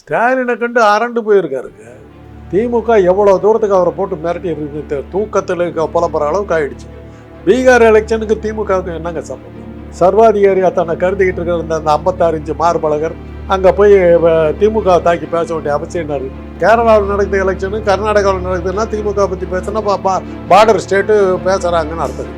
ஸ்டாலினை கண்டு அரண்டு போயிருக்காருங்க திமுக எவ்வளோ தூரத்துக்கு அவரை போட்டு மிரட்டி இருக்கு? தூக்கத்தில் புலம்புற அளவுக்கு ஆயிடுச்சு. பீகார் எலெக்ஷனுக்கு திமுகவுக்கு என்னங்க சம்பந்தம்? சர்வாதிகாரியாக தன்னை கருதிக்கிட்டு இருக்கிற இந்த அந்த ஐம்பத்தாறு இன்ச்சு மார்பழகர் அங்கே போய் திமுக தாக்கி பேச வேண்டிய அவசியம் என்ன கேரளாவில் நடக்கிற எலெக்ஷனு கர்நாடகாவில் நடக்குதுன்னா திமுக பற்றி பேசினா பார்டர் ஸ்டேட்டு பேசுகிறாங்கன்னு அர்த்தம்.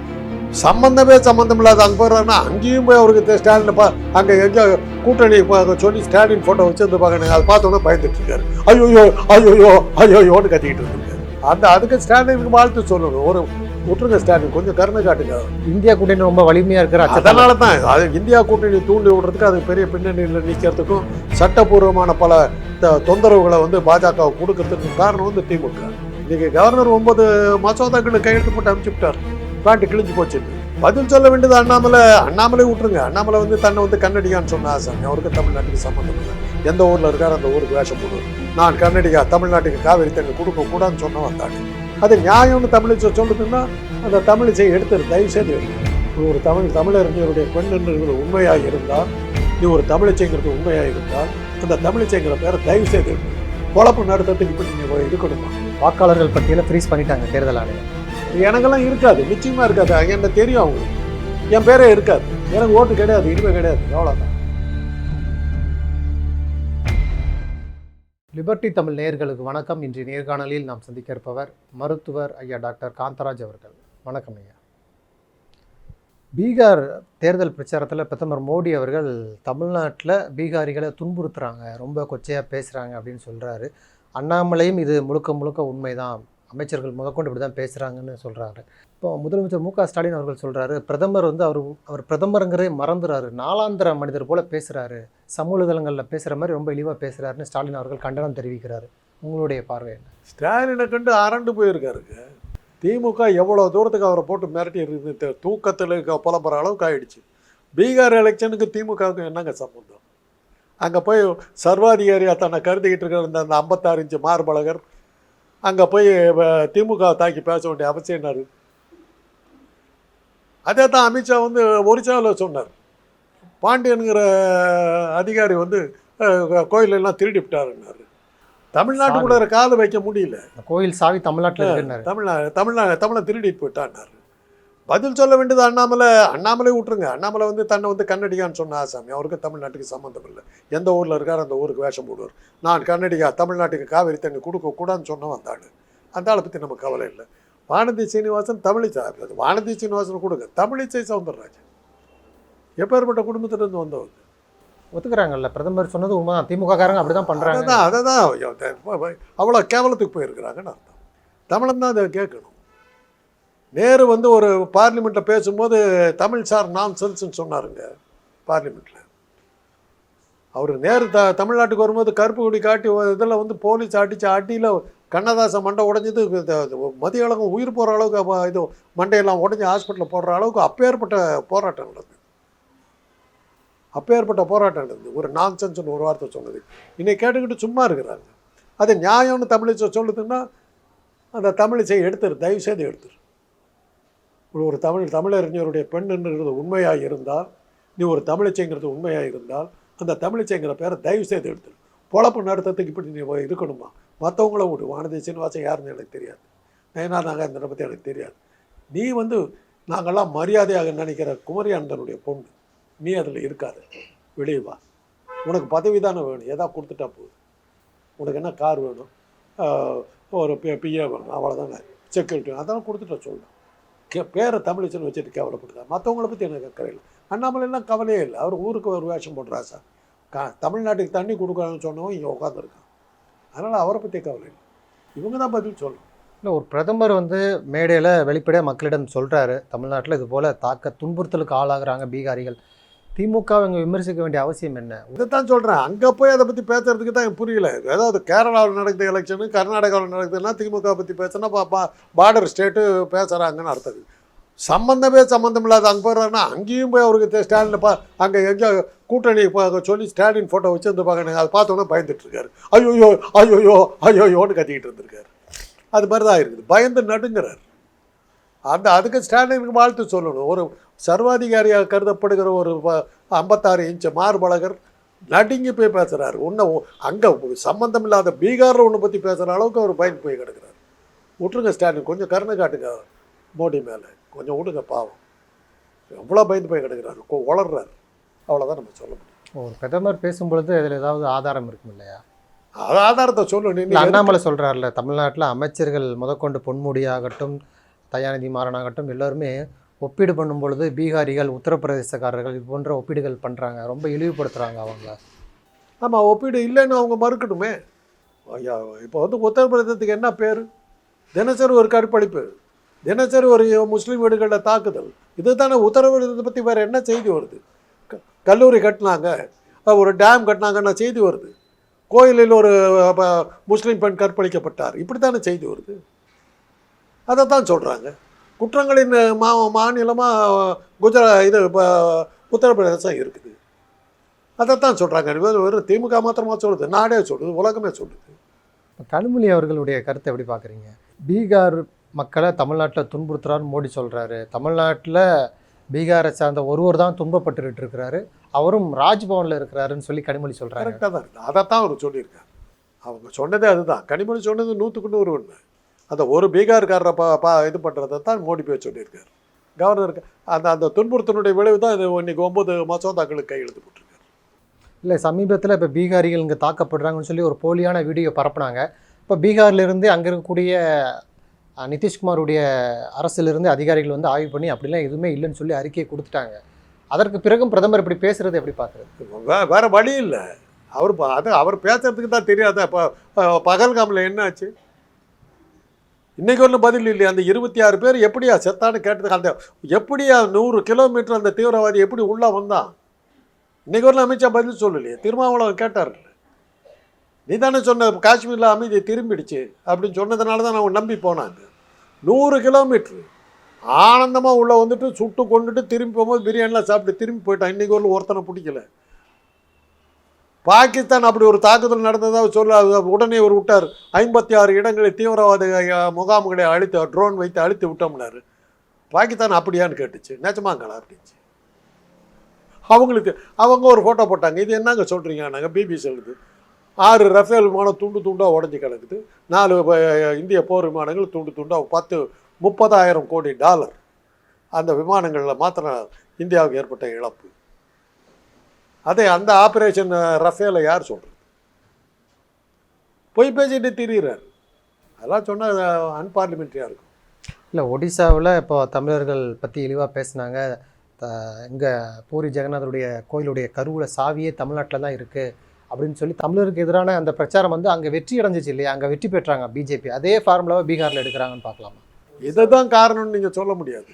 சம்பந்தமே சம்பந்தம் இல்லாத அங்கே போயிடுறாருன்னா அங்கேயும் போய் அவருக்கு ஸ்டாலின் பா அங்கே எங்கே கூட்டணி சொல்லி ஸ்டாலின் ஃபோட்டோ வச்சு வந்து பார்க்கணும் அதை பார்த்தோன்னே பயந்துட்டு இருக்காரு. ஐயோயோ ஐயோயோ ஐயோயோன்னு கத்திக்கிட்டு இருந்திருக்காரு அந்த அதுக்கு ஸ்டாலினுக்கு வாழ்த்து சொல்லணும். ஒரு விட்டுருங்க ஸ்டாலின் கொஞ்சம் கருணை காட்டுங்க. இந்தியா கூட்டணி ரொம்ப வலிமையா இருக்கிற அதனால தான் அது இந்தியா கூட்டணி தூண்டி விடுறதுக்கு அது பெரிய பின்னணியில் நிற்கிறதுக்கும் சட்டப்பூர்வமான பல தொந்தரவுகளை வந்து பாஜக கொடுக்கறதுக்கு காரணம் வந்து திமுக. இன்னைக்கு கவர்னர் ஒன்பது மசோதாக்களை கையெழுத்து போட்டு அனுப்பிச்சுட்டார் பேண்ட் கிழிஞ்சு போச்சு. பதில் சொல்ல வேண்டியது அண்ணாமலை அண்ணாமலை விட்டுருங்க. அண்ணாமலை வந்து தன்னை வந்து கன்னடிகான்னு சொன்ன ஆசாமி அவருக்கு தமிழ்நாட்டுக்கு சம்மந்தம் இல்லை. எந்த ஊரில் இருக்காரு அந்த ஊருக்கு வேஷம் போடுவோம் நான் கன்னடிகா தமிழ்நாட்டுக்கு காவிரி தண்ணி கொடுக்க கூடாதுன்னு சொன்னவன் அது நியாயம்னு தமிழிசை சொல்லுதுன்னா அந்த தமிழிசை எடுத்துரு தயவு செய்து நீ ஒரு தமிழ் தமிழறிஞருடைய பெண் என்று உண்மையாக இருந்தால் நீ ஒரு தமிழிசைங்கிறது உண்மையாக இருந்தால் அந்த தமிழிசைங்கிற பேரை தயவு செய்து எடுத்துரு. நடத்துறதுக்கு இப்படி நீ இருக்கணுமா? வாக்காளர்கள் பட்டியலை ஃப்ரீஸ் பண்ணிட்டாங்க தேர்தல் ஆணையம். எனக்கெல்லாம் இருக்காது. நிச்சயமா இருக்காது. என்ன தெரியும் அவங்களுக்கு. என் பேரே இருக்காது. எனக்கு ஓட்டு கிடையாது இனிமே கிடையாது. எவ்வளோதான் லிபர்டி தமிழ் நேர்களுக்கு வணக்கம். இன்று நேர்காணலில் நாம் சந்திக்க இருப்பவர் மருத்துவர் ஐயா டாக்டர் காந்தராஜ் அவர்கள். வணக்கம் ஐயா. பீகார் தேர்தல் பிரச்சாரத்தில் பிரதமர் மோடி அவர்கள் தமிழ்நாட்டில் பீகாரிகளை துன்புறுத்துகிறாங்க ரொம்ப கொச்சையாக பேசுகிறாங்க அப்படின்னு சொல்கிறாரு அண்ணாமலையும் இது முழுக்க முழுக்க உண்மைதான். அமைச்சர்கள் முதற்கொண்டு இப்படி தான் பேசுகிறாங்கன்னு சொல்கிறாரு இப்போ முதலமைச்சர் மு க ஸ்டாலின் அவர்கள் சொல்கிறாரு பிரதமர் வந்து அவர் அவர் பிரதமருங்கிறதே மறந்துறாரு. நாலாந்திர மனிதர் போல் பேசுகிறாரு சமூக தளங்களில் பேசுகிற மாதிரி ரொம்ப இழிவாக பேசுகிறாருன்னு ஸ்டாலின் அவர்கள் கண்டனம் தெரிவிக்கிறார். உங்களுடைய பார்வை என்ன? ஸ்டாலினை கண்டு அரண்டு போயிருக்காருங்க திமுக எவ்வளோ தூரத்துக்கு அவரை போட்டு மிரட்டி இருந்து தூக்கத்தில் புலம்புற அளவுக்கு ஆயிடுச்சு. பீகார் எலெக்ஷனுக்கு திமுகவுக்கு என்னங்க சம்பந்தம்? அங்கே போய் சர்வாதிகாரியாக தன்னை கருதிக்கிட்டு இருக்கிற அந்த ஐம்பத்தாறு இன்ச்சு மார்பழகர் அங்கே போய் திமுக தாக்கி பேச வேண்டிய அவசியம் என்ன இருக்கு அதே தான் அமித்ஷா வந்து ஒரிசாவில் சொன்னார். பாண்டியனுங்கிற அதிகாரி வந்து கோயிலெல்லாம் திருடி விட்டாருன்னாரு. தமிழ்நாட்டுக்குள்ள காலை வைக்க முடியல. கோயில் சாவி தமிழ்நாட்டில் இருக்குன்னாரு. தமிழ்நா தமிழ்நா தமிழை திருடிட்டு போயிட்டான்னாரு. பதில் சொல்ல வேண்டியது அண்ணாமலை. அண்ணாமலை விட்டுருங்க அண்ணாமலை வந்து தன்னை வந்து கன்னடிகான்னு சொன்ன ஆசாமி. அவருக்கு தமிழ்நாட்டுக்கு சம்மந்தம் இல்லை. எந்த ஊரில் இருக்கார் அந்த ஊருக்கு வேஷம் போடுவார். நான் கன்னடிகா தமிழ்நாட்டுக்கு காவிரி தண்ணி கொடுக்க கூடாதுன்னு சொன்ன அந்த ஆள். அந்த ஆளை பற்றி நமக்கு கவலை இல்லை. வானதி சீனிவாசன் தமிழிசை வானதி சீனிவாசன் கொடுங்க. தமிழிசை சவுந்தரராஜன். எப்பேற்பட்ட குடும்பத்திலிருந்து வந்தவர்? ஒத்துக்கிறாங்கல்ல. பிரதமர் சொன்னது உண்மைதான். திமுக காரங்க அப்படி தான் பண்ணுறாங்க அதை தான் அவ்வளோ கேவலத்துக்கு போயிருக்கிறாங்கன்னு அர்த்தம். தமிழன் தான் அதை கேட்கணும். நேரு வந்து ஒரு பார்லிமெண்ட்டில் பேசும்போது தமிழ் சார் நான் சென்ஸ்ன்னு சொன்னாருங்க. பார்லிமெண்ட்டில் அவர் நேரு த தமிழ்நாட்டுக்கு வரும்போது கருப்பு கொடி காட்டி இதில் வந்து போலீஸ் அடித்து அடியில் கண்ணதாசன் மண்டை உடைஞ்சது. மதிய அளவுக்கு உயிர் போகிற அளவுக்கு இது மண்டையெல்லாம் உடஞ்சி ஹாஸ்பிட்டலில் போடுற அளவுக்கு அப்பேற்பட்ட போராட்டம் நடந்தது. அப்பேற்பட்ட போராட்டம் நடந்தது. ஒரு நான்சென்ஸ்னு ஒரு வார்த்தை சொன்னது. இன்னைக்கு கேட்டுக்கிட்டு சும்மா இருக்கிறாங்க. அது நியாயம்னு தமிழிசை சொல்லுதுன்னா அந்த தமிழிசை எடுத்துரு தயவு செய்து எடுத்துரு. ஒரு தமிழ் தமிழறிஞருடைய பெண்ணுங்கிறது உண்மையாக இருந்தால் நீ ஒரு தமிழிசைங்கிறது உண்மையாக இருந்தால் அந்த தமிழிசைங்கிற பேரை தயவு செய்து எடுத்துரு. பொழப்பு நடத்தத்துக்கு இப்படி நீ இருக்கணுமா? மற்றவங்கள விடு. வானதி சீனிவாசன் யாருன்னு எனக்கு தெரியாது. நயனா நாகேந்திரனை பற்றி எனக்கு தெரியாது. நீ வந்து நாங்கள்லாம் மரியாதையாக நினைக்கிற குமரி அண்ணனுடைய பொண்ணு. நீ அதில் இருக்காது. வெளியே வா. உனக்கு பதவி தானே வேணும். எதா கொடுத்துட்டா போதும். உனக்கு என்ன கார் வேணும்? ஒரு பிஏ வேணும். அவ்வளோதானே செக்யூரிட்டி. அதெல்லாம் கொடுத்துட்டா சொல்லணும் கே பேரை தமிழிச்சன்னு வச்சுட்டு கேவலப்படுதா மற்றவங்கள பற்றி எனக்கு அக்கறை இல்லை. அண்ணாமலைலாம் கவலையே இல்லை. அவர் ஊருக்கு ஒரு வேஷம் போடுறா சார். கா தமிழ்நாட்டுக்கு தண்ணி கொடுக்கணும்னு சொன்னவன் இங்கே உட்காந்துருக்கான் அதனால் அவரை பற்றி கவலை இல்லை. இவங்க தான் பதில் சொல்லணும். இல்லை ஒரு பிரதமர் வந்து மேடையில் வெளிப்படையாக மக்களிடம் சொல்கிறாரு தமிழ்நாட்டில் இது போல் தாக்க துன்புறுத்தலுக்கு ஆளாகிறாங்க பீகாரிகள். திமுக இவங்க விமர்சிக்க வேண்டிய அவசியம் என்ன? இதைத்தான் சொல்கிறேன் அங்கே போய் அதை பற்றி பேசுறதுக்கு தான் எனக்கு புரியல. ஏதாவது கேரளாவில் நடக்குது எலெக்ஷனு கர்நாடகாவில் நடக்குதுன்னா திமுக பற்றி பேசுனா பா பார்டர் ஸ்டேட்டு பேசுகிறாங்கன்னு அர்த்தம் சம்மந்தமே சம்மந்தம் இல்லாத அங்கே போயிடுறாருன்னா அங்கேயும் போய் அவருக்கு ஸ்டாலின் பா அங்கே எங்கே கூட்டணி பா- சொல்லி ஸ்டாலின் ஃபோட்டோ வச்சு வந்து அதை பார்த்தோன்னே பயந்துட்டுருக்காரு ஐயோயோ ஐயோயோ ஐயோயோன்னு கத்திக்கிட்டு இருந்திருக்காரு. அது மாதிரி தான் இருக்குது. பயந்து நடுங்கிறார். அந்த அதுக்கு ஸ்டாலினுக்கு வாழ்த்து சொல்லணும். ஒரு சர்வாதிகாரியாக கருதப்படுகிற ஒரு ஐம்பத்தாறு இன்ச்சு மார்பழகர் நடுங்கி போய் பேசுகிறாரு ஒன்று அங்கே சம்மந்தம் இல்லாத பீகாரில் ஒன்று பற்றி பேசுகிற அளவுக்கு அவர் பயந்து போய் கிடக்குறாரு. விட்டுருங்க ஸ்டாலின் கொஞ்சம் கருணை காட்டுங்க மோடி மேலே. கொஞ்சம் விடுங்க பாவம். எவ்வளோ பயந்து போய் கிடக்குறாரு. உளர்றாரு. அவ்வளோதான் நம்ம சொல்ல முடியும். ஒரு பிரதமர் பேசும்பொழுது அதில் ஏதாவது ஆதாரம் இருக்கும் இல்லையா? அது ஆதாரத்தை சொல்லு நீ இல்லை அண்ணாமலை சொல்கிறார்ல தமிழ்நாட்டில் அமைச்சர்கள் முதற்கொண்டு பொன்முடி ஆகட்டும் தயாநிதி மாறனாகட்டும் எல்லோருமே எல்லாருமே ஒப்பீடு பண்ணும் பொழுது பீகாரிகள் உத்தரப்பிரதேசக்காரர்கள் இது போன்ற ஒப்பீடுகள் பண்ணுறாங்க ரொம்ப இழிவுபடுத்துகிறாங்க அவங்க ஆமாம் ஒப்பீடு இல்லைன்னு அவங்க மறுக்கணுமே ஐயா இப்போ வந்து உத்தரப்பிரதேசத்துக்கு என்ன பேர்? தினசரி ஒரு கற்பழிப்பு. தினசரி ஒரு முஸ்லீம் வீடுகளில் தாக்குதல். இது தானே உத்தரப்பிரதேசத்தை பற்றி வேறு என்ன செய்தி வருது? க- கல்லூரி கட்டினாங்க. ஒரு டேம் கட்டினாங்கன்னு செய்தி வருது. கோயிலில் ஒரு முஸ்லீம் பெண் கற்பழிக்கப்பட்டார். இப்படி தானே செய்தி வருது? அதை தான் சொல்கிறாங்க குற்றங்களின் மா மாநிலமாக குஜரா இது இப்போ உத்தரப்பிரதேசம் இருக்குது. அதைத்தான் சொல்கிறாங்க வெறும் திமுக மாத்திரமா சொல்லுது நாடே சொல்லுது உலகமே சொல்லுது. கனிமொழி அவர்களுடைய கருத்தை எப்படி பார்க்குறீங்க பீகார் மக்களை தமிழ்நாட்டில் துன்புறுத்துறாருன்னு மோடி சொல்கிறாரு தமிழ்நாட்டில் பீகாரை சார்ந்த ஒருவர் தான் துன்பப்பட்டுக்கிட்டு இருக்கிறாரு. அவரும் ராஜ்பவனில் இருக்கிறாருன்னு சொல்லி கனிமொழி சொல்கிறாரு கரெக்டாக தான் இருக்குது அதைத்தான் அவர் சொல்லியிருக்கார். அவங்க சொன்னதே அதுதான். கனிமொழி சொன்னது நூற்றுக்கு நூறு உண்மை. அந்த ஒரு பீகார்காரரை பா பா இது பண்ணுறதை தான் மோடி போய் சொல்லியிருக்கார். கவர்னருக்கு அந்த அந்த துன்புறுத்தனுடைய விளைவு தான் இது இன்னைக்கு ஒம்பது மசோதாக்களுக்கு கையெழுத்து போட்டிருக்காரு. இல்லை சமீபத்தில் இப்போ பீகாரிகள் இங்கே தாக்கப்படுறாங்கன்னு சொல்லி ஒரு போலியான வீடியோ பரப்புனாங்க. இப்போ பீகார்லேருந்து அங்கே இருக்கக்கூடிய நிதிஷ்குமாருடைய அரசிலிருந்து அதிகாரிகள் வந்து ஆய்வு பண்ணி அப்படிலாம் எதுவுமே இல்லைன்னு சொல்லி அறிக்கையை கொடுத்துட்டாங்க. அதற்கு பிறகும் பிரதமர் இப்படி பேசுறது எப்படி பார்க்குறது? வே வேற வழி இல்லை. அவர் அது அவர் பேசுறதுக்கு தான் தெரியாத. இப்போ பகல்காமில் என்ன ஆச்சு? இன்றைக்கி ஒன்றும் பதில் இல்லையா. அந்த இருபத்தி ஆறு பேர் எப்படியா செத்தான்னு கேட்டதுக்கு அந்த எப்படியா நூறு கிலோமீட்டர் அந்த தீவிரவாதி எப்படி உள்ளே வந்தான்? இன்னைக்கு வரலாம் அமித்ஷா பதில் சொல்லலையே. திருமாவளவன் கேட்டார். நீ தானே சொன்ன காஷ்மீரில் அமைதி திரும்பிடுச்சு அப்படின்னு சொன்னதுனால தான் அவங்க நம்பி போனாங்க நூறு கிலோமீட்ரு ஆனந்தமாக உள்ளே வந்துட்டு சுட்டு கொண்டுட்டு திரும்பி போகும்போது பிரியாணிலாம் சாப்பிட்டு திரும்பி போயிட்டான். இன்றைக்கி ஒரு ஒருத்தனை பிடிக்கல. பாகிஸ்தான் அப்படி ஒரு தாக்குதல் நடந்ததாக சொல்ல உடனே ஒரு விட்டார். ஐம்பத்தி ஆறு இடங்களில் தீவிரவாத முகாம்களை அழித்து ட்ரோன் வைத்து அழித்து விட்டோம்னாரு. பாகிஸ்தான் அப்படியான்னு கேட்டுச்சு. நிஜமாங்களா அப்படின்ச்சு. அவங்களுக்கு அவங்க ஒரு ஃபோட்டோ போட்டாங்க. இது என்னங்க சொல்கிறீங்க நாங்கள் பிபிசி எழுது. ஆறு ரஃபேல் விமானம் துண்டு துண்டாக உடஞ்சி கிடக்குது. நாலு இந்திய போர் விமானங்கள் துண்டு துண்டாக பத்து முப்பதாயிரம் கோடி டாலர். அந்த விமானங்களில் மாத்திரம் இந்தியாவுக்கு ஏற்பட்ட இழப்பு. அதே அந்த ஆப்ரேஷன் ரஃபேலை யார் சொல்கிறது பொய் பேசிட்டு திரியிறாரு. அதெல்லாம் சொன்னால் அன்பார்லிமெண்ட்ரியாக இருக்கும். இல்லை ஒடிசாவில் இப்போ தமிழர்கள் பற்றி இழிவாக பேசுனாங்க. இங்கே பூரி ஜெகநாதருடைய கோயிலுடைய கருவூல சாவியே தமிழ்நாட்டில் தான் இருக்குது அப்படின்னு சொல்லி தமிழருக்கு எதிரான அந்த பிரச்சாரம் வந்து அங்கே வெற்றி அடைஞ்சிச்சு இல்லையா? அங்கே வெற்றி பெற்றாங்க பிஜேபி அதே ஃபார்முலாவை பீகாரில் எடுக்கிறாங்கன்னு பார்க்கலாமா? இதை தான் காரணம்னு நீங்கள் சொல்ல முடியாது.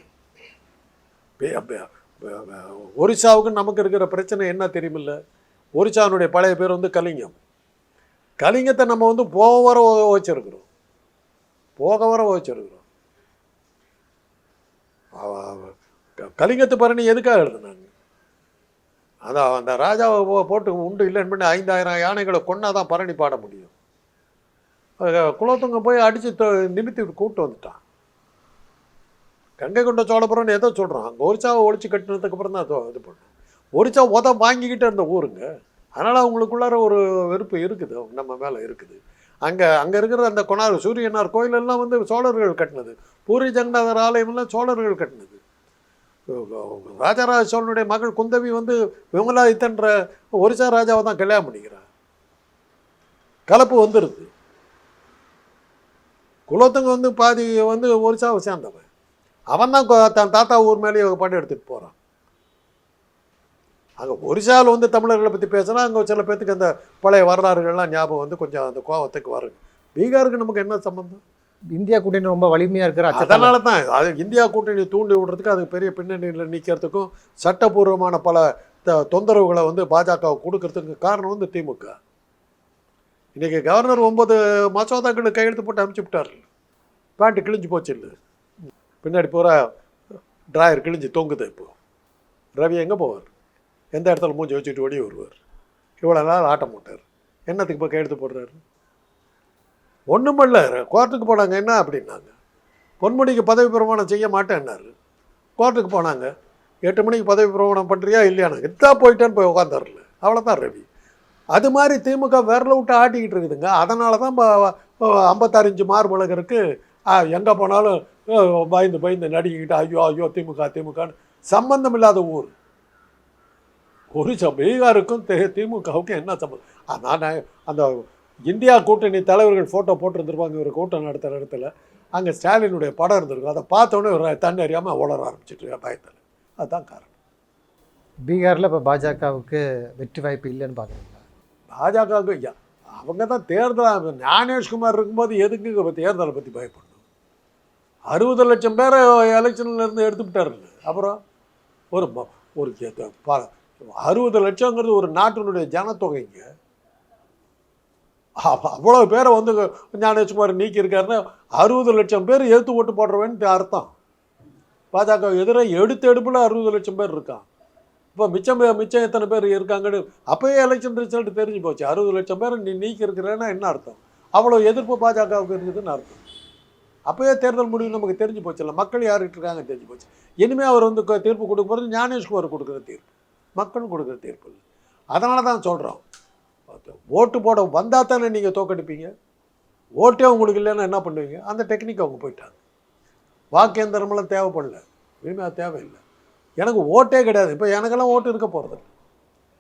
ஒரிசாவுக்கு நமக்கு இருக்கிற பிரச்சனை என்ன தெரியுமில்ல? ஒரிசாவினுடைய பழைய பேர் வந்து கலிங்கம். கலிங்கத்தை நம்ம வந்து போக வர வச்சிருக்கிறோம். போக வர வச்சிருக்கிறோம். கலிங்கத்து பரணி எதுக்காக எழுதுனாங்க? அதான் அந்த ராஜாவை போ- போட்டு உண்டு இல்லைன்னு பண்ணி ஐந்தாயிரம் யானைகளை கொண்டாதான் பரணி பாட முடியும். அஹ் குலோத்துங்க போய் அடித்து நிமித்தி கூப்பிட்டு வந்துட்டான். கங்கை கொண்ட சோழபுரம்னு ஏதோ சொல்கிறோம் அங்கே ஒரிசாவை ஒழிச்சு கட்டினதுக்கப்புறம் தான் அது இது பண்ணும் ஒரிசா உத வாங்கிக்கிட்டே இருந்த ஊருங்க. அதனால் அவங்களுக்குள்ளார ஒரு வெறுப்பு இருக்குது. அவங்க நம்ம மேலே இருக்குது. அங்கே அங்கே இருக்கிற அந்த கொணார் சூரியனார் கோயிலெல்லாம் வந்து சோழர்கள் கட்டினது. பூரி ஜெகநாதர் ஆலயம்லாம் சோழர்கள் கட்டினது. ராஜராஜ சோழனுடைய மகள் குந்தவி வந்து விமலாதித்தன்ற ஒரிசா ராஜாவை தான் கல்யாணம் பண்ணிக்கிறார் கலப்பு வந்துடுது குலத்துங்க வந்து பாதி வந்து ஒரிசாவை சேர்ந்தவன் அவன் தான் தன் தாத்தா ஊர் மேலேயே படம் எடுத்துகிட்டு போகிறான் அங்கே ஒரிசாவில் வந்து தமிழர்களை பற்றி பேசினா அங்கே சில பேர்த்துக்கு அந்த பழைய வரலாறுகள்லாம் ஞாபகம் வந்து கொஞ்சம் அந்த கோவத்துக்கு வருங்க பீகாருக்கு நமக்கு என்ன சம்பந்தம்? இந்தியா கூட்டணி ரொம்ப வலிமையாக இருக்கிற அதனால தான் அது இந்தியா கூட்டணி தூண்டி விடுறதுக்கு அது பெரிய பின்னணியில் நிற்கிறதுக்கும் சட்டபூர்வமான பல த- தொந்தரவுகளை வந்து பாஜக கொடுக்கறதுக்கு காரணம் வந்து திமுக. இன்னைக்கு கவர்னர் ஒன்பது மசோதாக்கள் கையெழுத்து போட்டு அனுப்பிச்சு விட்டார். பேண்ட்டு கிழிஞ்சு போச்சு இல்லை. பின்னாடி பூரா டிராயர் கிழிஞ்சு தொங்குது இப்போ. ரவி எங்கே போவார்? எந்த இடத்துல மூஞ்சி வச்சுட்டு ஓடி வருவார்? இவ்வளோ நாள் ஆட்டம் போட்டார். என்னத்துக்கு இப்போ கையெழுத்து போடுறாரு? ஒன்றுமில்ல கோர்ட்டுக்கு போனாங்க என்ன அப்படின்னாங்க. பொன்முடிக்கு பதவி பிரமாணம் செய்ய மாட்டேன்னாரு. கோர்ட்டுக்கு போனாங்க. எட்டு மணிக்கு பதவி பிரமாணம் பண்ணுறியா இல்லையானா இதான் போயிட்டேன்னு போய் உட்காந்துரல அவ்வளோதான் ரவி. அது மாதிரி திமுக விரல விட்டு ஆட்டிக்கிட்டு இருக்குதுங்க. அதனால தான் ஐம்பத்தாறு இன்ச்சு மார்பழகருக்கு எங்கே போனாலும் பயந்து பயந்து நடிக்கிட்டு ஐயோ ஐயோ திமுக திமுகன்னு சம்பந்தம் இல்லாத ஊர். ஒரு ச- பீகாருக்கும் திமுகவுக்கும் என்ன சம்பந்தம்? அதான் நான் அந்த இந்தியா கூட்டணி தலைவர்கள் ஃபோட்டோ போட்டிருந்துருப்பாங்க ஒரு கூட்டம் நடத்துகிற இடத்துல. அங்கே ஸ்டாலினுடைய படம் இருந்திருக்கும். அதை பார்த்தோன்னே ஒரு தண்ணி அறியாமல் உளர ஆரம்பிச்சிட்டு பயத்தில். அதுதான் காரணம். பீகாரில் இப்போ பாஜகவுக்கு வெற்றி வாய்ப்பு இல்லைன்னு பார்க்குறீங்களா பாஜகவுக்கு ஐயா அவங்க தான் தேர்தல் ஞானேஷ்குமார் இருக்கும்போது எதுக்கு தேர்தலை பற்றி பயப்படணும் அறுபது லட்சம் பேரை எலெக்ஷன்லேருந்து இருந்து அப்புறம் ஒரு ஒரு ப- அறுபது லட்சங்கிறது ஒரு நாட்டினுடைய ஜனத்தொகைங்க. அவ்வளோ பேரை வந்து ஞானேஷ்குமார் நீக்கி இருக்காருன்னா அறுபது லட்சம் பேர் எடுத்து ஓட்டு போடுறவேன்ட்டு அர்த்தம். பாஜக எதிராக எடுத்து எடுப்பில் அறுபது லட்சம் பேர் இருக்கான். இப்போ மிச்சம் பே- மிச்சம் எத்தனை பேர் இருக்காங்கன்னு அப்போயே எலெக்ஷன் ரிசல்ட் தெரிஞ்சு போச்சு. அறுபது லட்சம் பேர் நீ நீக்கி இருக்கிறேன்னா என்ன அர்த்தம்? அவ்வளோ எதிர்ப்பு பாஜகவுக்கு இருக்குதுன்னு அர்த்தம். அப்போயே தேர்தல் முடிவு நமக்கு தெரிஞ்சு போச்சுல்ல. மக்கள் யார்கிட்ட இருக்காங்க தெரிஞ்சு போச்சு. இனிமேல் அவர் வந்து தீர்ப்பு கொடுக்க போகிறது ஞானேஷ்குமார் கொடுக்குற தீர்ப்பு. மக்கள் கொடுக்குற தீர்ப்பு இல்லை. அதனால தான் சொல்கிறோம் ஓட்டு போட வந்தால் தானே நீங்கள் தோக்கடிப்பீங்க. ஓட்டே உங்களுக்கு இல்லைன்னா என்ன பண்ணுவீங்க? அந்த டெக்னிக் அவங்க போயிட்டாங்க. வாக்கேந்திரமெல்லாம் தேவைப்படல. இனிமேல் அது தேவையில்லை. எனக்கு ஓட்டே கிடையாது. இப்போ எனக்கெல்லாம் ஓட்டு இருக்க போகிறது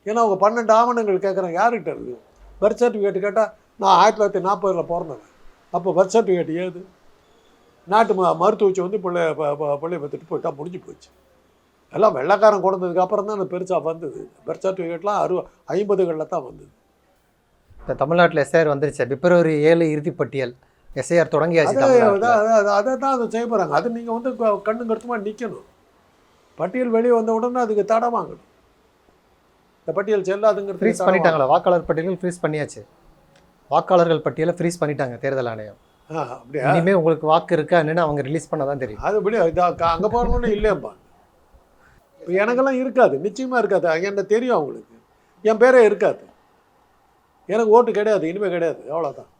ஏன்னா அவங்க பன்னெண்டு ஆவணங்கள் கேட்குறாங்க யார்கிட்ட இருக்குது பர்த் சர்டிஃபிகேட் கேட்டால் நான் ஆயிரத்தி தொள்ளாயிரத்தி நாற்பதில் பிறந்தேன் அப்போ பர்த் சர்டிஃபிகேட் ஏது? நாட்டு மருத்துவச்சி வந்து பிள்ளை பிள்ளைய பத்துட்டு போயிட்டா முடிஞ்சு போச்சு. எல்லாம் வெள்ளைக்காரன் கொண்டதுக்கு அப்புறம் தான் பெருசாக வந்தது. பர்த் சர்டிஃபிகேட்லாம் அறு ஐம்பதுகளில் தான் வந்தது. இப்போ தமிழ்நாட்டில் எஸ்ஐஆர் வந்துருச்சு. பிப்ரவரி ஏழு இறுதிப் பட்டியல் எஸ்ஐஆர் தொடங்கியாச்சு அது தான் அதை செய்ய போகிறாங்க அது நீங்கள் வந்து கண்ணு கருத்துமாக நிற்கணும் பட்டியல் வெளியே வந்த உடனே அதுக்கு தடை வாங்கணும். இந்த பட்டியல் செல்லாதுங்கிறது ஃப்ரீஸ் பண்ணிட்டாங்களா? வாக்காளர் பட்டியல் ஃப்ரீஸ் பண்ணியாச்சு. வாக்காளர்கள் பட்டியலை ஃப்ரீஸ் பண்ணிட்டாங்க தேர்தல் ஆணையம். அப்படியா? இனிமே உங்களுக்கு வாக்கு இருக்கா என்னன்னு அவங்க ரிலீஸ் பண்ண தான் தெரியும். அது இப்படி இதா அங்கே இல்லையப்பா இப்போ எனக்கெல்லாம் இருக்காது நிச்சயமாக இருக்காது. என்ன தெரியும் அவங்களுக்கு. என் பேரே இருக்காது. எனக்கு ஓட்டு கிடையாது இனிமேல் கிடையாது அவ்வளோதான்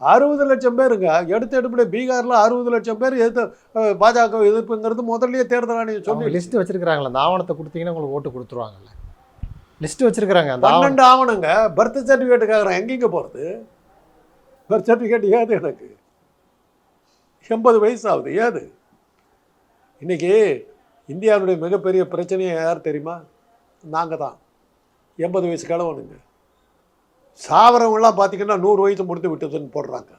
அறுபது லட்சம் பேருங்க எடுத்த எடுப்பில் பீகாரில் அறுபது லட்சம் பேர் எதிர்த்து பாஜக எதிர்ப்புங்கிறது முதல்லயே தேர்தல் ஆணையம் சொல்லி லிஸ்ட் வச்சிருக்காங்களா அந்த ஆவணத்தை கொடுத்தீங்கன்னா உங்களுக்கு ஓட்டு கொடுத்துருவாங்கல்ல. லிஸ்ட் ஆவணம் பன்னெண்டு ஆவணங்க பர்த் சர்டிஃபிகேட் கேட்குறேன் எங்கேங்க போகிறது பர்த் சர்டிஃபிகேட் ஏது எனக்கு? எண்பது வயசு ஆகுது ஏது? இன்றைக்கி இந்தியாவுடைய மிகப்பெரிய பிரச்சனையை யார் தெரியுமா? நாங்கள் தான். எண்பது வயசு கிளவனுங்க சாவரவங்களாம் பார்த்தீங்கன்னா நூறு வயசு முடித்து விட்டதுன்னு போடுறாங்க.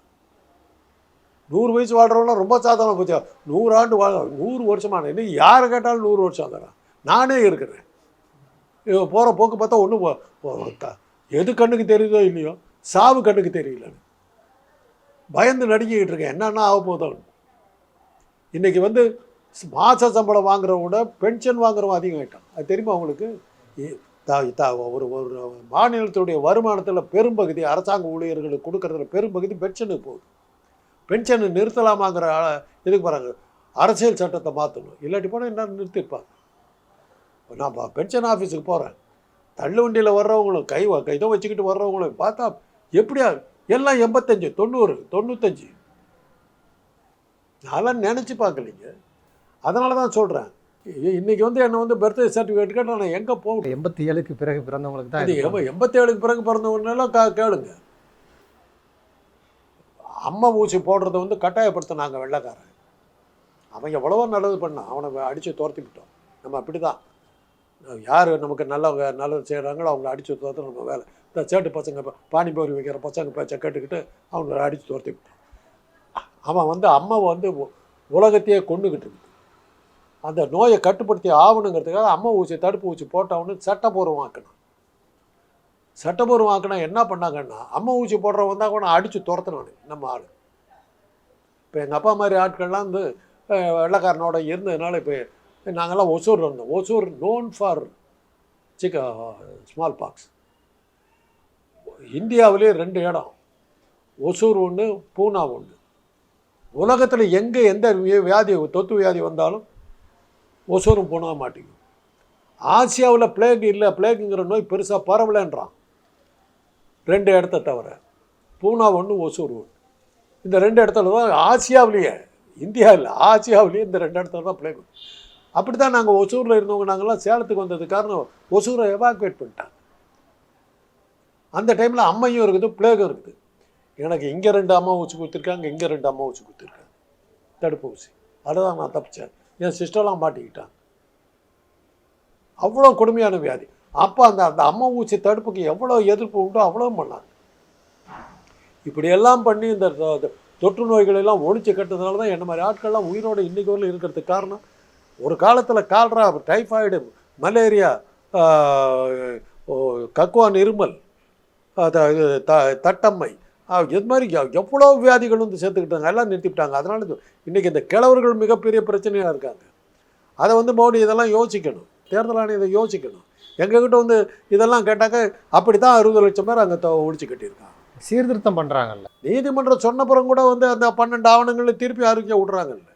நூறு வயசு வாழ்கிறவங்களாம் ரொம்ப சாதாரண போச்சு. நூறு ஆண்டு வாழ நூறு வருஷமான இன்னும் யாரை கேட்டாலும் நூறு வருஷம் தரேன் நானே இருக்கிறேன். போகிற போக்கு பார்த்தா ஒன்றும் எது கண்ணுக்கு தெரியுதோ இல்லையோ சாவு கண்ணுக்கு தெரியலன்னு. பயந்து நடுங்கிக்கிட்டு இருக்கேன். என்னென்ன ஆக போதும் இன்னைக்கு வந்து மாத சம்பளம் வாங்குறவங்க விட பென்ஷன் வாங்குறவன் அதிகம் ஆயிட்டான் அது தெரியுமா அவங்களுக்கு இ- ஒரு ஒரு மாநிலத்துடைய வருமானத்தில் பெரும்பகுதி அரசாங்க ஊழியர்களுக்கு கொடுக்கறதுல பெரும்பகுதி பென்ஷனுக்கு போகுது. பென்ஷனை நிறுத்தலாமாங்கிற இதுக்கு போகிறாங்க அரசியல் சட்டத்தை மாற்றணும் இல்லாட்டி போனால் என்ன நிறுத்திருப்பாங்க? நான் பென்ஷன் ஆஃபீஸுக்கு போகிறேன் தள்ளு வண்டியில் வர்றவங்களும் கை வ- இதை வச்சுக்கிட்டு வர்றவங்களும் பார்த்தா எப்படியா எல்லாம் எண்பத்தஞ்சு தொண்ணூறு தொண்ணூத்தஞ்சு. நான்லாம் நினச்சி பார்க்கலைங்க. அதனால தான் சொல்கிறேன் இன்னைக்கு வந்து என்னை வந்து பர்த்டே சர்டிஃபிகேட் கேட்டால் நான் எங்கே போகணும் எண்பத்தி ஏழுக்கு பிறகு பிறந்தவங்களுக்கு தான் அது இது. எண்ப- எண்பத்தேழுக்கு பிறகு பிறந்தவங்கெல்லாம் கா கேளுங்க. அம்மா ஊசி போடுறத வந்து கட்டாயப்படுத்தினாங்க வெள்ளைக்காரன். அவன் எவ்வளவோ நல்லது பண்ணான். அவனை அடித்து துரத்தி விட்டோம் நம்ம அப்படி தான் யார் நமக்கு நல்லவங்க நல்லது செய்கிறாங்களோ அவங்கள அடித்து துரத்து நம்ம வேலை. இந்த சேட்டு பசங்க பானிபூரி வைக்கிற பசங்க பேச்சை கேட்டுக்கிட்டு அவங்கள அடித்து துரத்தி அவன் வந்து அம்மாவை வந்து உலகத்தையே கொண்டுக்கிட்டு இருக்குது அந்த நோயை கட்டுப்படுத்தி ஆகணுங்கிறதுக்காக அம்மா ஊசி தடுப்பு ஊசி போட்டவனு சட்டபூர்வமாக்கணும் சட்டப்பூர்வமாக்கினா என்ன பண்ணாங்கன்னா அம்மா ஊசி போடுறவன் வந்தால் கூட அடித்து துரத்தினானு நம்ம ஆள். இப்போ எங்கள் அப்பா மாதிரி ஆட்கள்லாம் வந்து வெள்ளக்காரனோட வெள்ளைக்காரனோட இருந்ததுனால இப்போ நாங்கள்லாம் ஒசூர் இருந்தோம் ஒசூர் நோன் ஃபார் சிக்க ஸ்மால் பாக்ஸ் இந்தியாவிலே ரெண்டு இடம். ஒசூர் ஒன்று பூனா ஒன்று உலகத்தில் எங்கே எந்த வியாதி தொத்து வியாதி வந்தாலும் ஒசூரும் பூனா மாட்டேங்குது ஆசியாவில் பிளேக் இல்லை பிளேக்குங்கிற நோய் பெருசாக பரவலைன்றான். ரெண்டு இடத்த தவிர. பூனா ஒன்று ஒசூர் ஒன்று இந்த ரெண்டு இடத்துல தான் ஆசியாவிலேயே இந்தியா இல்லை ஆசியாவிலேயே இந்த ரெண்டு இடத்துல தான் பிளேக் அப்படி தான் நாங்கள் ஒசூரில் இருந்தவங்க நாங்கள்லாம் சேலத்துக்கு வந்தது காரணம் ஒசூரை எவாக்குவேட் பண்ணிட்டாங்க. அந்த டைமில் அம்மையும் இருக்குது பிளேகும் இருக்குது. எனக்கு இங்கே ரெண்டு அம்மா ஊசி கொடுத்துருக்காங்க இங்கே ரெண்டு அம்மா ஊசி கொடுத்துருக்காங்க. தடுப்பு ஊசி. அதுதான் நான் தப்பிச்சேன். என் சிஸ்டர்லாம் மாட்டிக்கிட்டான் அவ்வளோ கொடுமையான வியாதி. அப்போ அந்த அந்த அம்மா ஊசி தடுப்புக்கு எவ்வளோ எதிர்ப்பு உண்டோ அவ்வளோ பண்ணாங்க. இப்படியெல்லாம் பண்ணி இந்த தொற்று நோய்களெல்லாம் ஒழிச்சு கட்டுறதுனால தான் என்ன மாதிரி ஆட்கள்லாம் உயிரோடு இன்னைக்கு வரலும் இருக்கிறதுக்கு காரணம்? ஒரு காலத்தில் கால்ரா டைஃபாய்டு மலேரியா ஓ, கக்குவான் இருமல் த தட்டம்மை. இது மாதிரி எவ்- எவ்வளோ வியாதிகள் வந்து சேர்த்துக்கிட்டாங்க எல்லாம் நிறுத்திவிட்டாங்க. அதனால இன்னைக்கு இந்த கிழவர்கள் மிகப்பெரிய பிரச்சனையாக இருக்காங்க. அதை வந்து மோடி இதெல்லாம் யோசிக்கணும். தேர்தல் ஆணையம் இதை யோசிக்கணும். எங்ககிட்ட வந்து இதெல்லாம் கேட்டாக்க அப்படி தான் அறுபது லட்சம் பேர் அங்கே ஒழிச்சு கட்டியிருக்காங்க. சீர்திருத்தம் பண்ணுறாங்கல்ல நீதிமன்றம் சொன்னப்புறம் கூட வந்து அந்த பன்னெண்டு ஆவணங்களை திருப்பி அறிக்கை விட்றாங்கல்ல.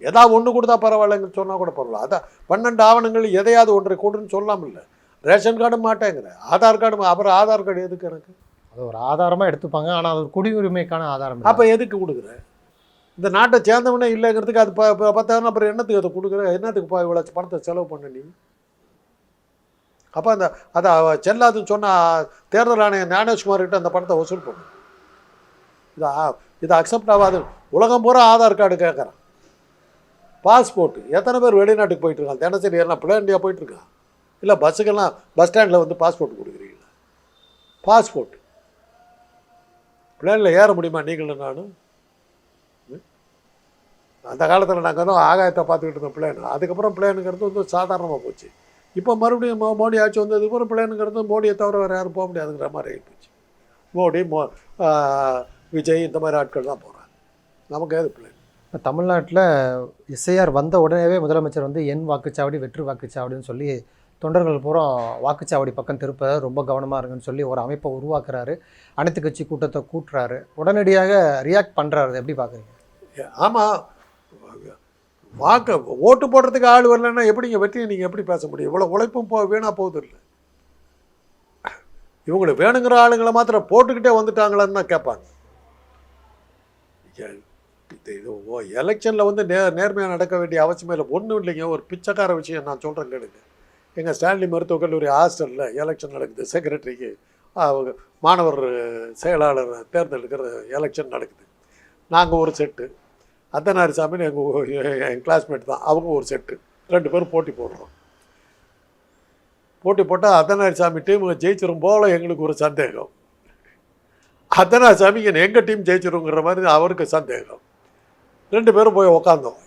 ஏதாவது ஒன்று கொடுத்தா பரவாயில்லைன்னு சொன்னால் கூட பரவாயில்ல. அதான் பன்னெண்டு ஆவணங்கள் எதையாவது ஒன்றை கொடுன்னு சொல்லாமல்ல. ரேஷன் கார்டு மாட்டேங்கிற. ஆதார் கார்டு அப்புறம் ஆதார் கார்டு எதுக்கு எனக்கு? அது ஒரு ஆதாரமாக எடுத்துப்பாங்க. ஆனால் அது குடியுரிமைக்கான ஆதாரம். அப்போ எதுக்கு கொடுக்குற? இந்த நாட்டை சேர்ந்தவனே இல்லைங்கிறதுக்கு அது ப ப- பத்தாயிரம் அப்புறம் என்னத்துக்கு அதை கொடுக்குற? என்னத்துக்கு பா இவ்வளோ பணத்தை செலவு பண்ண நீ? அப்போ அந்த அதை செல்லாதுன்னு சொன்ன தேர்தல் ஆணையம் ஞானேஷ்குமார் கிட்ட அந்த பணத்தை வசூல் பண்ணு. இது இது அக்செப்ட் ஆகாது. உலகம் பூரா ஆதார் கார்டு கேட்குறான் பாஸ்போர்ட். எத்தனை பேர் வெளிநாட்டுக்கு போயிட்டு இருக்கான் தினசரி எல்லாம் பிளேன் இந்தியா போயிட்டு இருக்கான் இல்லை பஸ்ஸுக்கெல்லாம் பஸ் ஸ்டாண்டில் வந்து பாஸ்போர்ட் கொடுக்குறீங்களா? பாஸ்போர்ட். பிளேனில் ஏற முடியுமா நீங்களும் நானும் அந்த காலத்தில் நாங்கள் தான் ஆகாயத்தை பார்த்துக்கிட்டு இருந்தோம் பிளேன். அதுக்கப்புறம் பிளேனுங்கிறது வந்து சாதாரணமாக போச்சு. இப்போ மறுபடியும் மோ மோடி ஆட்சி வந்ததுக்கப்புறம் பிளேனுங்கிறது மோடியை தவிர வேறு யாரும் போக முடியாதுங்கிற மாதிரி ஆகிப்போச்சு மோடி மோ விஜய் இந்த மாதிரி ஆட்கள் தான் போகிறாங்க நமக்கு ஏது பிளேன்? இப்போ தமிழ்நாட்டில் எஸ்ஐஆர் வந்த உடனேவே முதலமைச்சர் வந்து என் வாக்குச்சாவடி வெற்று வாக்குச்சாவடின்னு சொல்லி தொண்டர்கள் பூரா வாக்குச்சாவடி பக்கம் திருப்ப ரொம்ப கவனமாக இருங்கன்னு சொல்லி ஒரு அமைப்பை உருவாக்குறாரு. அனைத்து கட்சி கூட்டத்தை கூட்டுறாரு. உடனடியாக ரியாக்ட் பண்ணுறாரு எப்படி பார்க்குறீங்க ஆமாம் வாக்கு ஓட்டு போடுறதுக்கு ஆள் வரலன்னா எப்படிங்க வெற்றியை நீங்கள் எப்படி பேச முடியும்? இவ்வளோ உழைப்பும் போ வீணாக போகுது இல்லை. இவங்களுக்கு வேணுங்கிற ஆளுங்களை மாத்திரம் போட்டுக்கிட்டே வந்துட்டாங்களான்னு தான் கேட்பாங்க. இது இது எலெக்ஷனில் வந்து நே நேர்மையாக நடக்க வேண்டிய அவசியமே இல்லை. ஒன்றும் இல்லைங்க. ஒரு பிச்சைக்கார விஷயம் நான் சொல்கிறேன் கேளுங்க. எங்கள் ஸ்டான்லி மருத்துவக் கல்லூரி ஹாஸ்டலில் எலெக்ஷன் நடக்குது. செக்ரட்டரிக்கு அவங்க மாணவர் செயலாளர் தேர்ந்தெடுக்கிற எலெக்ஷன் நடக்குது. நாங்கள் ஒரு செட்டு அத்தனாரிசாமின்னு எங்கள் என் கிளாஸ்மேட் தான். அவங்க ஒரு செட்டு ரெண்டு பேரும் போட்டி போடுறோம். போட்டி போட்டால் அத்தனாரிசாமி டீம் ஜெயிச்சிரும் போல் எங்களுக்கு ஒரு சந்தேகம். அத்தனாரிசாமி எங்கள் டீம் ஜெயிச்சிருங்கிற மாதிரி அவருக்கு சந்தேகம். ரெண்டு பேரும் போய் உக்காந்தோம்.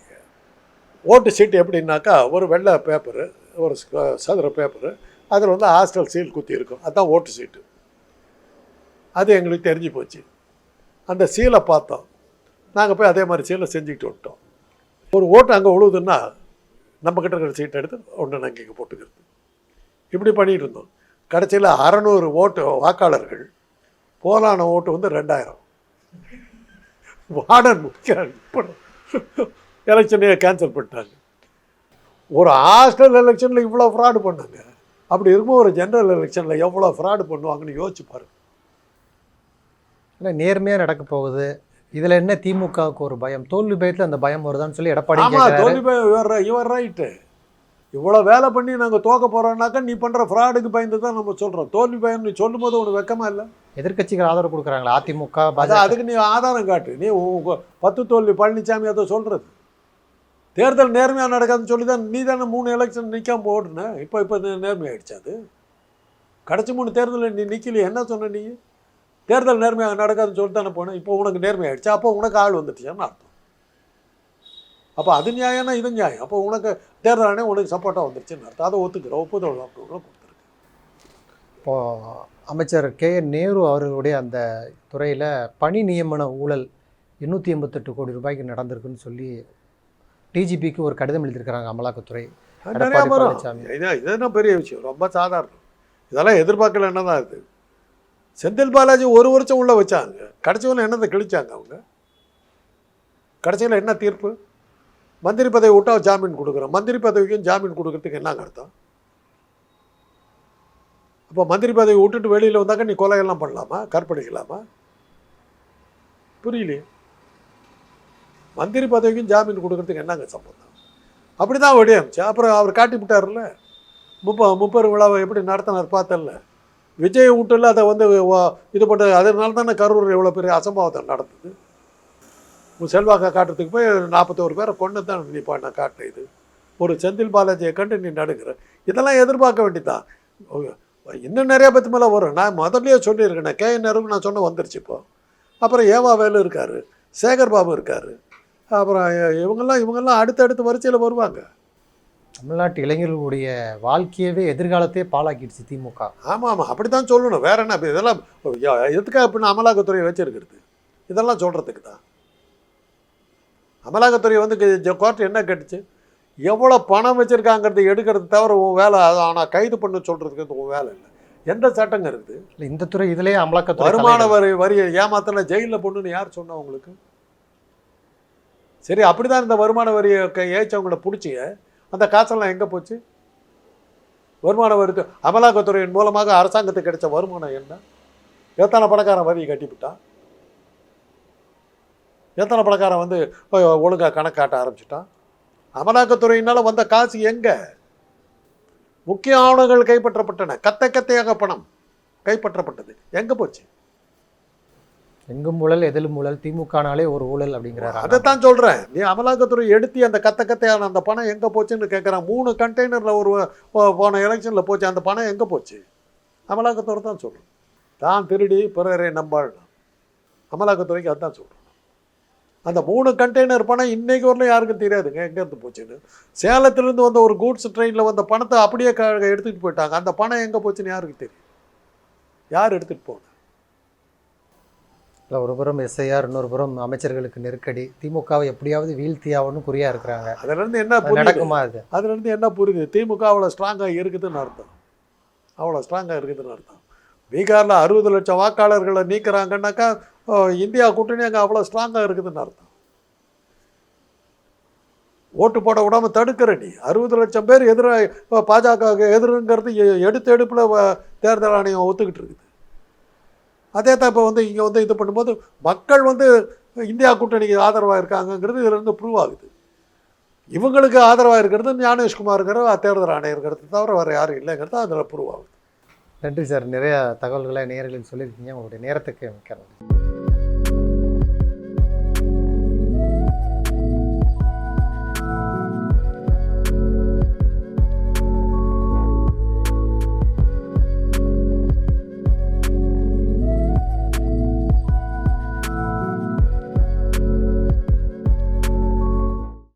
ஓட்டு சீட்டு எப்படின்னாக்கா ஒரு வெள்ளை பேப்பரு ஒரு ச- சதுர பேப்பரு அதில் வந்து ஹாஸ்டல் சீல் குத்தி இருக்கும். அதுதான் ஓட்டு சீட்டு அது எங்களுக்கு தெரிஞ்சு போச்சு. அந்த சீலை பார்த்தோம். நாங்கள் போய் அதே மாதிரி சீலை செஞ்சுக்கிட்டு விட்டோம் ஒரு ஓட்டு அங்கே உழுவுதுன்னா நம்ம இருக்கிற சீட்டை எடுத்து ஒன்று நாங்கள் இங்கே போட்டுக்கிறது. இப்படி பண்ணிகிட்டு இருந்தோம். கடைசியில் அறநூறு ஓட்டு வாக்காளர்கள் போலான ஓட்டு வந்து ரெண்டாயிரம். வார்டன் எலெக்ஷனே கேன்சல் பண்ணிட்டாங்க. ஒரு ஹாஸ்டல் எலெக்ஷனில் இவ்வளோ ஃப்ராடு பண்ணாங்க. அப்படி இருக்கும் ஒரு ஜெனரல் எலெக்ஷனில் எவ்வளோ ஃப்ராடு பண்ணுவாங்கன்னு யோசிச்சு பாருங்க. இல்லை நேர்மையாக நடக்க போகுது. இதில் என்ன திமுகவுக்கு ஒரு பயம்? தோல்வி பயத்தில் அந்த பயம் வருதான்னு சொல்லி எடப்பாடி ஆமா கேட்குறாரு தோல்வி போய் இவர் இவர் ரைட்டு இவ்வளோ வேலை பண்ணி நாங்கள் தோக்க போகிறோம்னாக்கா நீ பண்ணுற ஃப்ராடுக்கு பயந்து தான் நம்ம சொல்கிறோம் தோல்வி பயம் நீ சொல்லும் போது உனக்கு வெக்கமா இல்லை? எதிர்க்கட்சிகள் ஆதரவு கொடுக்குறாங்களா? அதிமுக அதுக்கு நீ ஆதாரம் காட்டு. நீ பத்து தோல்வி பழனிசாமி அதை சொல்கிறது தேர்தல் நேர்மையாக நடக்காதுன்னு சொல்லி தான் நீ தானே மூணு எலெக்ஷன் நிற்காம போடுன இப்போ இப்போ நேர்மையாகிடுச்சு அது? கடைசி மூணு தேர்தலில் நீ நிற்கலையே என்ன சொன்ன நீ? தேர்தல் நேர்மையாக நடக்காதுன்னு சொல்லி தானே போனேன் இப்போ உனக்கு நேர்மையாயிடுச்சு? அப்போ உனக்கு ஆள் வந்துடுச்சான்னு அர்த்தம். அப்போ அது நியாயம்னா இது நியாயம். அப்போ உனக்கு தேர்தல் ஆணையம் உனக்கு சப்போர்ட்டாக வந்துருச்சுன்னு அர்த்தம். அதை ஒத்துக்கிற ஒப்புதல் கொடுத்துருக்கு. இப்போ அமைச்சர் கே என் நேரு அவர்களுடைய அந்த துறையில் பணி நியமன ஊழல் எண்ணூற்றி எண்பத்தெட்டு கோடி ரூபாய்க்கு நடந்திருக்குன்னு சொல்லி டிஜிபிக்கு ஒரு கடிதம் எழுதியிருக்கிறாங்க அமலாக்கத்துறை. நிறையா வரும். பழனிசாமி. இது இது என்ன பெரிய விஷயம்? ரொம்ப சாதாரணம். இதெல்லாம் எதிர்பார்க்கல என்ன தான் இது? செந்தில் பாலாஜி ஒரு வருஷம் உள்ள வச்சாங்க. கடைசியில் என்னத்தை கிழிச்சாங்க அவங்க? கடைசியில் என்ன தீர்ப்பு? மந்திரி பதவி விட்டா ஜாமீன் கொடுக்குறோம் மந்திரி பதவிக்கும் ஜாமீன் கொடுக்கறதுக்கு என்ன அர்த்தம்? அப்போ மந்திரி பதவி விட்டுட்டு வெளியில் வந்தாக்க நீ கொலையெல்லாம் பண்ணலாமா? கற்பழிக்கலாமா? புரியலையே. மந்திரி பதவிக்கும் ஜாமீன் கொடுக்கறதுக்கு என்னங்க சம்பந்தம்? அப்படி தான் வெடியாமிச்சு அப்புறம் அவர் காட்டி விட்டார்ல முப்ப முப்பது விழாவை எப்படி நடத்தினார் பார்த்தல விஜய் வீட்டில் அதை வந்து இது பண்ண அதனால தானே கரூர் எவ்வளோ பெரிய அசம்பாவத்தை நடந்தது? உன் செல்வாக்கை காட்டுறதுக்கு போய் நாற்பத்தோரு பேரை கொண்டு தான் நீ பண்ண காட்டு இது. ஒரு செந்தில் பாலாஜியை கண்டு நீ நடுக்கிற இதெல்லாம் எதிர்பார்க்க வேண்டியதான் இன்னும் நிறைய பத்து மேலே வரும். நான் முதல்லையே சொல்லியிருக்கேன். கே என் நேருக்கு நான் சொன்ன வந்துருச்சு இப்போ. அப்புறம் ஏவா வேலு இருக்கார். சேகர் பாபு இருக்கார். அப்புறம் இவங்கெல்லாம் இவங்கெல்லாம் அடுத்தடுத்து வரிசையில் வருவாங்க. தமிழ்நாட்டு இளைஞர்களுடைய வாழ்க்கையவே எதிர்காலத்தையே பாழாக்கிடுச்சு திமுக. ஆமாம் ஆமாம் அப்படி தான் சொல்லணும். வேற என்ன இதெல்லாம் எதுக்காக அப்படின்னு அமலாக்கத்துறையை வச்சிருக்கிறது? இதெல்லாம் சொல்கிறதுக்கு தான். அமலாக்கத்துறை வந்து கோர்ட் என்ன கேட்டுச்சு? எவ்வளோ பணம் வச்சுருக்காங்கிறது எடுக்கிறது தவிர உன் வேலை ஆனால் கைது பண்ண சொல்கிறதுக்கு உன் வேலை இல்லை. எந்த சட்டங்க இருக்குது? இல்ல, இந்த துறை இதுலயே அமலாக்கத்துறை வருமான. வரி வரியை ஏமாத்தல ஜெயிலில் பொண்ணுன்னு யார் சொன்னா உங்களுக்கு? சரி அப்படிதான் இந்த வருமான வரியை க- பிடிச்சி அந்த காசெல்லாம் எங்கே போச்சு? வருமான வரிக்கு அமலாக்கத்துறையின் மூலமாக அரசாங்கத்துக்கு கிடைச்ச வருமானம் என்ன? எத்தனை பணக்காரன் வரி கட்டிவிட்டான்? எத்தனை பணக்காரன் வந்து ஒழுங்காக கணக்காட்ட ஆரம்பிச்சிட்டான்? அமலாக்கத்துறையினால் வந்த காசு எங்கே? முக்கிய ஆவணங்கள் கைப்பற்றப்பட்டன. கத்தை கத்தையாக பணம் கைப்பற்றப்பட்டது. எங்கே போச்சு? எங்கும் ஊழல் எதிலும் ஊழல் திமுகனாலே ஒரு ஊழல் அப்படிங்கிறாரு அதை தான் சொல்கிறேன் நீ அமலாக்கத்துறை எடுத்து அந்த கத்த கத்தையான அந்த பணம் எங்கே போச்சுன்னு கேட்குறான் மூணு கண்டெய்னரில் ஒரு போன எலெக்ஷனில் போச்சு. அந்த பணம் எங்கே போச்சு? அமலாக்கத்துறை தான் சொல்கிறேன் தான் திருடி பிறரை நம்பாள். அமலாக்கத்துறைக்கு அதுதான் சொல்கிறேன் அந்த மூணு கண்டெய்னர் பணம் இன்னைக்கு வரல யாருக்கும் தெரியாதுங்க. எங்கேருந்து போச்சுன்னு. சேலத்துலேருந்து வந்த ஒரு கூட்ஸ் ட்ரெயினில் வந்த பணத்தை அப்படியே க எடுத்துகிட்டு போயிட்டாங்க. அந்த பணம் எங்கே போச்சுன்னு யாருக்கு தெரியும் யார் எடுத்துகிட்டு போன இல்ல, ஒரு புறம் எஸ்ஐஆர் இன்னொரு புறம் அமைச்சர்களுக்கு நெருக்கடி. திமுகவை எப்படியாவது வீழ்த்தியாவன்னு குறியா இருக்கிறாங்க. அதுலேருந்து என்ன நடக்குமா அது? அதுலேருந்து என்ன புரியுது? திமுக அவ்வளோ ஸ்ட்ராங்காக இருக்குதுன்னு அர்த்தம். அவ்வளோ ஸ்ட்ராங்காக இருக்குதுன்னு அர்த்தம். பீகாரில் அறுபது லட்சம் வாக்காளர்களை நீக்குறாங்கன்னாக்கா இந்தியா கூட்டணி அங்கே அவ்வளோ ஸ்ட்ராங்காக இருக்குதுன்னு அர்த்தம். ஓட்டு போட விடாம தடுக்கிற நீ. அறுபது லட்சம் பேர் எதிராக பாஜக எதிருங்கிறது எடுத்த எடுப்பில் தேர்தல் ஆணையம் ஒத்துக்கிட்டு இருக்குது. அதே தான் இப்போ வந்து இங்கே வந்து இது பண்ணும்போது மக்கள் வந்து இந்தியா கூட்டணிக்கு ஆதரவாக இருக்காங்கங்கிறது இதிலிருந்து ப்ரூவ் ஆகுது. இவங்களுக்கு ஆதரவாக இருக்கிறது ஞானேஷ்குமாருங்கிற தேர்தல் ஆணையர்கிறது தவிர வேறு யாரும் இல்லைங்கிறது அதில் ப்ரூவ் ஆகுது. நன்றி சார். நிறையா தகவல்களை நேயர்களுக்கு சொல்லியிருக்கீங்க. உங்களுடைய நேரத்துக்கு மிக்க நன்றி.